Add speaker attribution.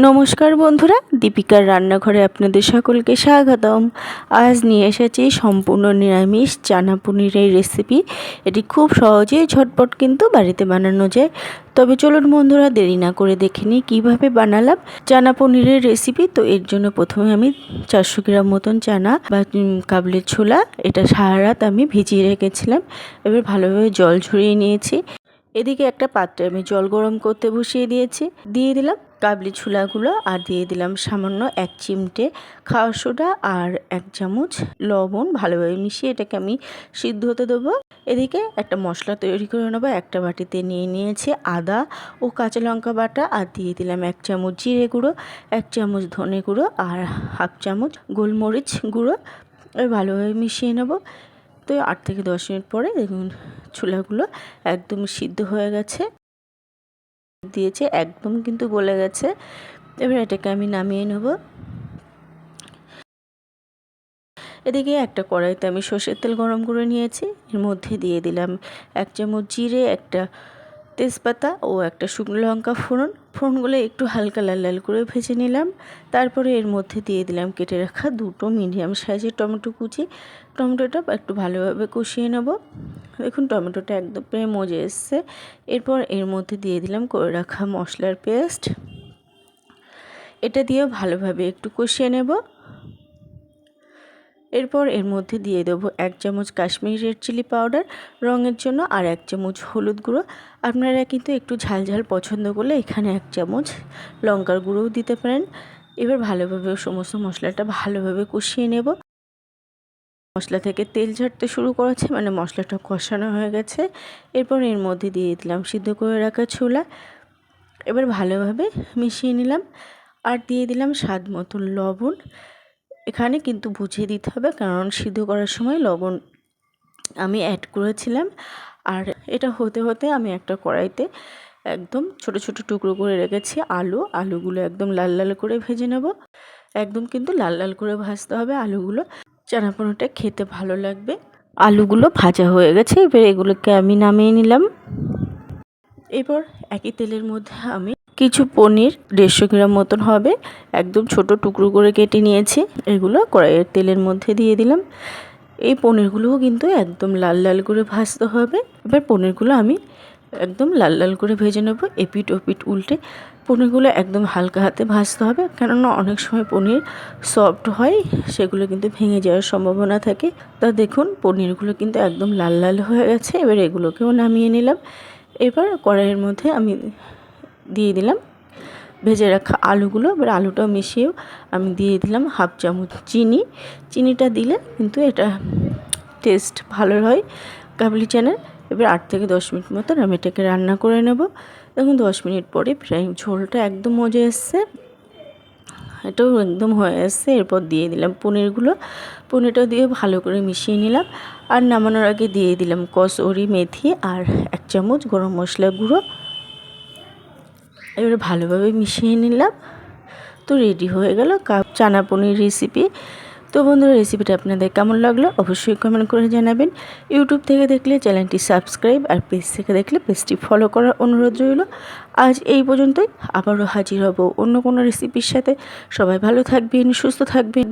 Speaker 1: নমস্কার বন্ধুরা, দীপিকার রান্নাঘরে আপনাদের সকলকে স্বাগতম। আজ নিয়ে এসেছি সম্পূর্ণ নিরামিষ চানা পনিরের রেসিপি এটি খুব সহজেই ঝটপট কিন্তু বাড়িতে বানানো যায়। তবে চলুন বন্ধুরা, দেরি না করে দেখে নিই কীভাবে বানালাম চানা পনিরের রেসিপি তো এর জন্য প্রথমে আমি চারশো গ্রাম মতন চানা বা কাবলের ছোলা, এটা সারা রাত আমি ভিজিয়ে রেখেছিলাম। এবার ভালোভাবে জল ঝরিয়ে নিয়েছি। এদিকে একটা পাত্রে আমি জল গরম করতে বসিয়ে দিয়েছি। দিয়ে দিলাম কাবলি ছোলাগুলো আর দিয়ে দিলাম সামান্য এক চিমটে খাওয়ার সোডা আর এক চামচ লবণ। ভালোভাবে মিশিয়ে এটাকে আমি সিদ্ধ হতে দেবো। এদিকে একটা মশলা তৈরি করে নেব। একটা বাটিতে নিয়ে নিয়েছি আদা ও কাঁচা লঙ্কা বাটা আর দিয়ে দিলাম এক চামচ জিরে গুঁড়ো, এক চামচ ধনে গুঁড়ো আর হাফ চামচ গোলমরিচ গুঁড়ো। এবার ভালোভাবে মিশিয়ে নেব। তো আট থেকে দশ মিনিট পরে দেখুন ছোলাগুলো একদম সিদ্ধ হয়ে গেছে। দিয়েছে, একদম কিন্তু গলে গেছে। এবার এটাকে আমি নামিয়ে নেব। এদিকে একটা কড়াইতে আমি সর্ষের তেল গরম করে নিয়েছি। এর মধ্যে দিয়ে দিলাম এক চামচ জিরে, একটা তেজপাতা ও একটা শুকনো লঙ্কা ফোড়ন। ফোড়নগুলো একটু হালকা লাল লাল করে ভেজে নিলাম। তারপরে এর মধ্যে দিয়ে দিলাম কেটে রাখা দুটো মিডিয়াম সাইজের টমেটো কুচি। টমেটোটা একটু ভালোভাবে কষিয়ে নেব। দেখুন, টমেটোটা একদম প্রায় মজে এসছে। এরপর এর মধ্যে দিয়ে দিলাম করে রাখা মশলার পেস্ট। এটা দিয়েও ভালোভাবে একটু কষিয়ে নেব। এরপর এর মধ্যে দিয়ে দেবো এক চামচ কাশ্মীরি রেড চিলি পাউডার, রঙের জন্য আর এক চামচ হলুদ গুঁড়ো। আপনারা কিন্তু একটু ঝাল ঝাল পছন্দ করলে এখানে এক চামচ লঙ্কার গুঁড়োও দিতে পারেন। এবার ভালোভাবে সমস্ত মশলাটা ভালোভাবে কষিয়ে নেব। মশলা থেকে তেল ঝাড়তে শুরু করেছে মানে মশলাটা কষানো হয়ে গেছে। এরপর এর মধ্যে দিয়ে দিলাম সিদ্ধ করে রাখা ছোলা। এবার ভালোভাবে মিশিয়ে নিলাম। আর দিয়ে দিলাম স্বাদ মতো লবণ। এখানে কিন্তু বুঝিয়ে দিতে হবে, কারণ সিদ্ধ করার সময় লবণ আমি অ্যাড করেছিলাম। আর এটা হতে হতে আমি একটা কড়াইতে একদম ছোট ছোট টুকরো করে রেখেছি আলু। আলুগুলো একদম লাল লাল করে ভেজে নেব। একদম কিন্তু লাল লাল করে ভাজতে হবে আলুগুলো চানাপোনাটা খেতে ভালো লাগবে। আলুগুলো ভাজা হয়ে গেছে, এবার এগুলোকে আমি নামিয়ে নিলাম। এরপর একই তেলের মধ্যে আমি কিছু পনির দেড়শো গ্রাম মতন হবে। একদম ছোট টুকরো করে কেটে নিয়েছি। এগুলো কড়াইয়ের তেলের মধ্যে দিয়ে দিলাম। এই পনিরগুলোও কিন্তু একদম লাল লাল করে ভাজতে হবে। এবার পনিরগুলো আমি একদম লাল লাল করে ভেজে নেব। এপিট ওপিট উল্টে পনিরগুলো একদম হালকা হাতে ভাজতে হবে। কেননা অনেক সময় পনির সফট হয়, সেগুলো কিন্তু ভেঙে যাওয়ার সম্ভাবনা থাকে। তা দেখুন, পনিরগুলো কিন্তু একদম লাল লাল হয়ে গেছে। এবার এগুলোকেও নামিয়ে নিলাম। এবার কড়াইয়ের মধ্যে আমি দিয়ে দিলাম। ভেজে রাখা আলুগুলো, এবার আলুটাও মিশিয়েও আমি দিয়ে দিলাম হাফ চামচ চিনি। চিনিটা দিলে কিন্তু এটা টেস্ট ভালো হয় কাবলি চানার। এবার আট থেকে দশ মিনিট মতন আমি এটাকে রান্না করে নেব। দেখুন, দশ মিনিট পরে প্রায় ঝোলটা একদম মজে এসছে। এটাও একদম হয়ে এসছে। এরপর দিয়ে দিলাম পনিরগুলো। পনিরটা দিয়ে ভালো করে মিশিয়ে নিলাম। আর নামানোর আগে দিয়ে দিলাম কসরি মেথি আর এক চামচ গরম মশলা গুঁড়ো। এবারে ভালোভাবে মিশিয়ে নিলাম। তো রেডি হয়ে গেল কাপ চানা পনির রেসিপি তো বন্ধুরা রেসিপিটা আপনাদের কেমন লাগল অবশ্যই কমেন্ট করে জানাবেন। ইউটিউব থেকে দেখলে চ্যানেলটি সাবস্ক্রাইব আর পেজ থেকে দেখলে পেজটি ফলো করার অনুরোধ রইল। আজ এই পর্যন্তই। আবারও হাজির হব অন্য কোনো রেসিপির সাথে। সবাই ভালো থাকবেন, সুস্থ থাকবেন।